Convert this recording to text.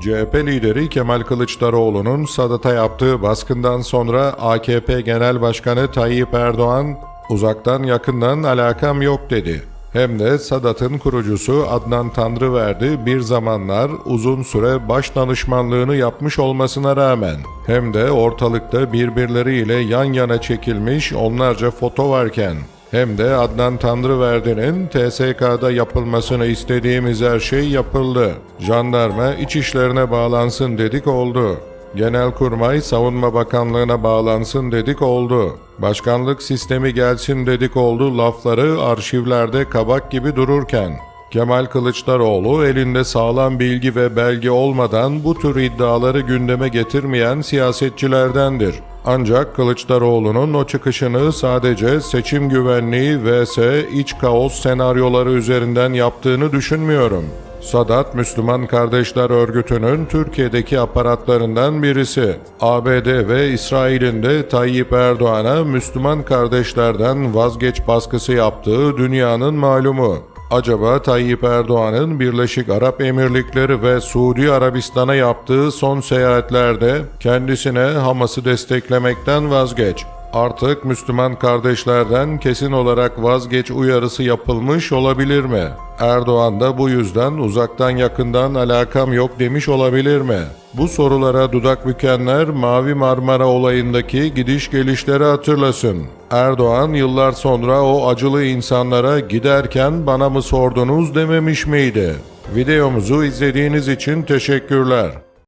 CHP lideri Kemal Kılıçdaroğlu'nun Sadat'a yaptığı baskından sonra AKP Genel Başkanı Tayyip Erdoğan, uzaktan yakından alakam yok dedi. Hem de Sadat'ın kurucusu Adnan Tanrıverdi bir zamanlar uzun süre baş danışmanlığını yapmış olmasına rağmen hem de ortalıkta birbirleriyle yan yana çekilmiş onlarca foto varken hem de Adnan Tanrıverdi'nin TSK'da yapılmasını istediğimiz her şey yapıldı. Jandarma iç işlerine bağlansın dedik oldu. Genelkurmay Savunma Bakanlığı'na bağlansın dedik oldu. Başkanlık sistemi gelsin dedik oldu lafları arşivlerde kabak gibi dururken. Kemal Kılıçdaroğlu elinde sağlam bilgi ve belge olmadan bu tür iddiaları gündeme getirmeyen siyasetçilerdendir. Ancak Kılıçdaroğlu'nun o çıkışını sadece seçim güvenliği vs iç kaos senaryoları üzerinden yaptığını düşünmüyorum. Sadat Müslüman Kardeşler Örgütü'nün Türkiye'deki aparatlarından birisi. ABD ve İsrail'in de Tayyip Erdoğan'a Müslüman kardeşlerden vazgeç baskısı yaptığı dünyanın malumu. Acaba Tayyip Erdoğan'ın Birleşik Arap Emirlikleri ve Suudi Arabistan'a yaptığı son seyahatlerde kendisine Hamas'ı desteklemekten vazgeç. Artık Müslüman kardeşlerden kesin olarak vazgeç uyarısı yapılmış olabilir mi? Erdoğan da bu yüzden uzaktan yakından alakam yok demiş olabilir mi? Bu sorulara dudak bükenler Mavi Marmara olayındaki gidiş gelişleri hatırlasın. Erdoğan yıllar sonra o acılı insanlara giderken bana mı sordunuz dememiş miydi? Videomuzu izlediğiniz için teşekkürler.